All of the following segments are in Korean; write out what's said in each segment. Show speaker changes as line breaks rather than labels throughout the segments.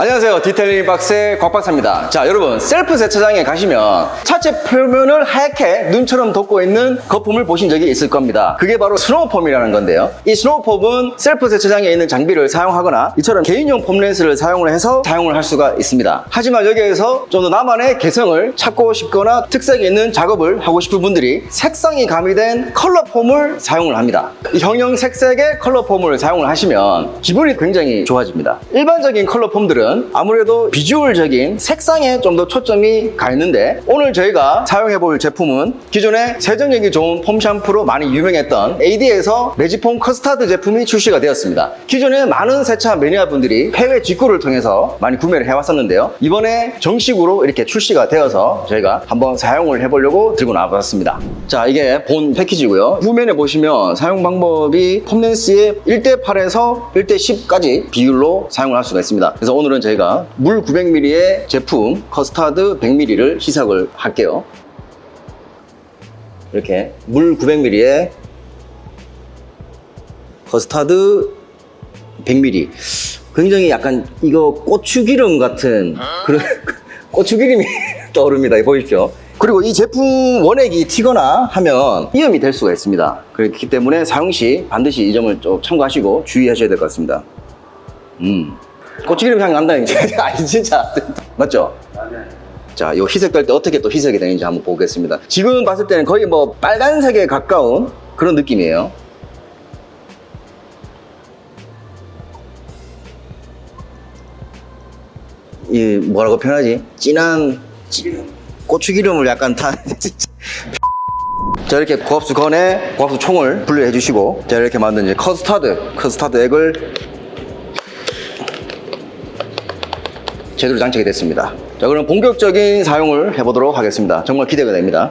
안녕하세요. 디테일링 박스의 곽박사입니다. 자, 여러분, 셀프 세차장에 가시면 차체 표면을 하얗게 눈처럼 덮고 있는 거품을 보신 적이 있을 겁니다. 그게 바로 스노우폼이라는 건데요. 이 스노우폼은 셀프 세차장에 있는 장비를 사용하거나 이처럼 개인용 폼렌스를 사용을 해서 사용을 할 수가 있습니다. 하지만 여기에서 좀 더 나만의 개성을 찾고 싶거나 특색이 있는 작업을 하고 싶은 분들이 색상이 가미된 컬러 폼을 사용을 합니다. 이 형형 색색의 컬러 폼을 사용을 하시면 기분이 굉장히 좋아집니다. 일반적인 컬러 폼들은 아무래도 비주얼적인 색상에 좀 더 초점이 가 있는데 오늘 저희가 사용해 볼 제품은 기존에 세정력이 좋은 폼 샴푸로 많이 유명했던 AD에서 매직폼 커스타드 제품이 출시가 되었습니다. 기존에 많은 세차 매니아 분들이 해외 직구를 통해서 많이 구매를 해왔었는데요. 이번에 정식으로 이렇게 출시가 되어서 저희가 한번 사용을 해보려고 들고 나와봤습니다. 자, 이게 본 패키지고요. 후면에 보시면 사용 방법이 폼 렌스의 1대 8에서 1대 10까지 비율로 사용을 할 수가 있습니다. 그래서 오늘은 저희가 물 900ml의 제품 커스타드 100ml를 시작을 할게요. 이렇게 물 900ml에 커스타드 100ml. 굉장히 약간 이거 고추기름 같은 그런 고추기름이 떠오릅니다. 보십시오. 그리고 이 제품 원액이 튀거나 하면 위험이 될 수가 있습니다. 그렇기 때문에 사용 시 반드시 이 점을 좀 참고하시고 주의하셔야 될 것 같습니다. 음. 고추기름 향 난다는 게 아니 진짜 맞죠? 자, 이 희석될 때 어떻게 또 희석이 되는지 한번 보겠습니다. 지금 봤을 때는 거의 뭐 빨간색에 가까운 그런 느낌이에요. 이 뭐라고 표현하지? 진한 찌- 고추기름을 약간 타 진짜. 자 이렇게 고압수 건에 고압수 총을 분리해 주시고 자 이렇게 만든 이제 커스타드 커스타드 액을 제대로 장착이 됐습니다. 자 그럼 본격적인 사용을 해보도록 하겠습니다. 정말 기대가 됩니다.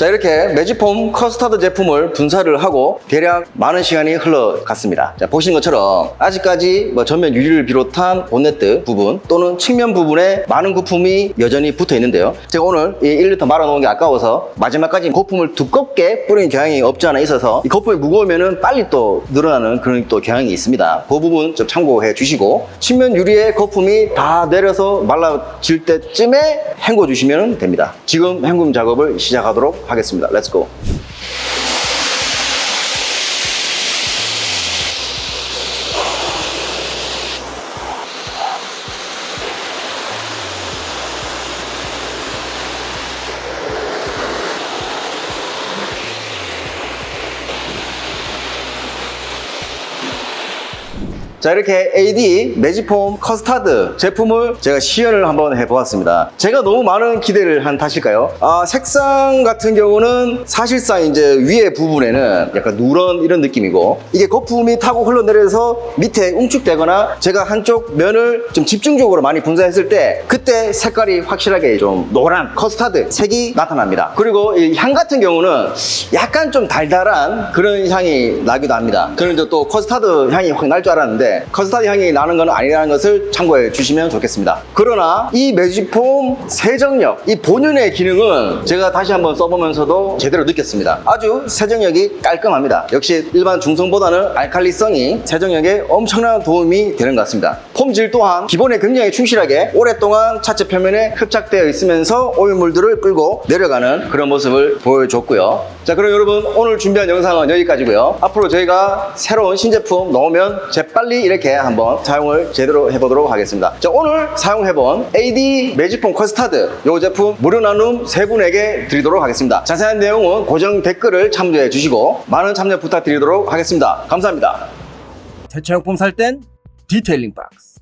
자 이렇게 매직폼 커스타드 제품을 분사를 하고 대략 많은 시간이 흘러갔습니다. 자 보시는 것처럼 아직까지 뭐 전면 유리를 비롯한 본네트 부분 또는 측면 부분에 많은 거품이 여전히 붙어 있는데요. 제가 오늘 이 1리터 말아 놓은 게 아까워서 마지막까지 거품을 두껍게 뿌리는 경향이 없지 않아 있어서 이 거품이 무거우면 빨리 또 늘어나는 그런 또 경향이 있습니다. 그 부분 좀 참고해 주시고 측면 유리에 거품이 다 내려서 말라질 때쯤에 헹궈 주시면 됩니다. 지금 헹굼 작업을 시작하도록 하겠습니다. 렛츠고 자 이렇게 AD 매직폼 커스타드 제품을 제가 시연을 한번 해보았습니다. 제가 너무 많은 기대를 한 탓일까요? 아, 색상 같은 경우는 사실상 이제 위에 부분에는 약간 누런 이런 느낌이고 이게 거품이 타고 흘러내려서 밑에 웅축되거나 제가 한쪽 면을 좀 집중적으로 많이 분사했을 때 그때 색깔이 확실하게 좀 노란 커스타드 색이 나타납니다. 그리고 이향 같은 경우는 약간 좀 달달한 그런 향이 나기도 합니다. 그런데 또 커스타드 향이 확 날 줄 알았는데 커스타드 향이 나는 건 아니라는 것을 참고해 주시면 좋겠습니다. 그러나 이 매직폼 세정력, 이 본연의 기능은 제가 다시 한번 써보면서도 제대로 느꼈습니다. 아주 세정력이 깔끔합니다. 역시 일반 중성보다는 알칼리성이 세정력에 엄청난 도움이 되는 것 같습니다. 폼질 또한 기본에 굉장히 충실하게 오랫동안 차체 표면에 흡착되어 있으면서 오일물들을 끌고 내려가는 그런 모습을 보여줬고요. 자 그럼 여러분 오늘 준비한 영상은 여기까지고요. 앞으로 저희가 새로운 신제품 나오면 재빨리 이렇게 한번 사용을 제대로 해보도록 하겠습니다. 자 오늘 사용해본 AD 매직폼 커스타드 이 제품 무료 나눔 세 분에게 드리도록 하겠습니다. 자세한 내용은 고정 댓글을 참조해 주시고 많은 참여 부탁드리도록 하겠습니다. 감사합니다. 세차용품 살 땐 디테일링 박스.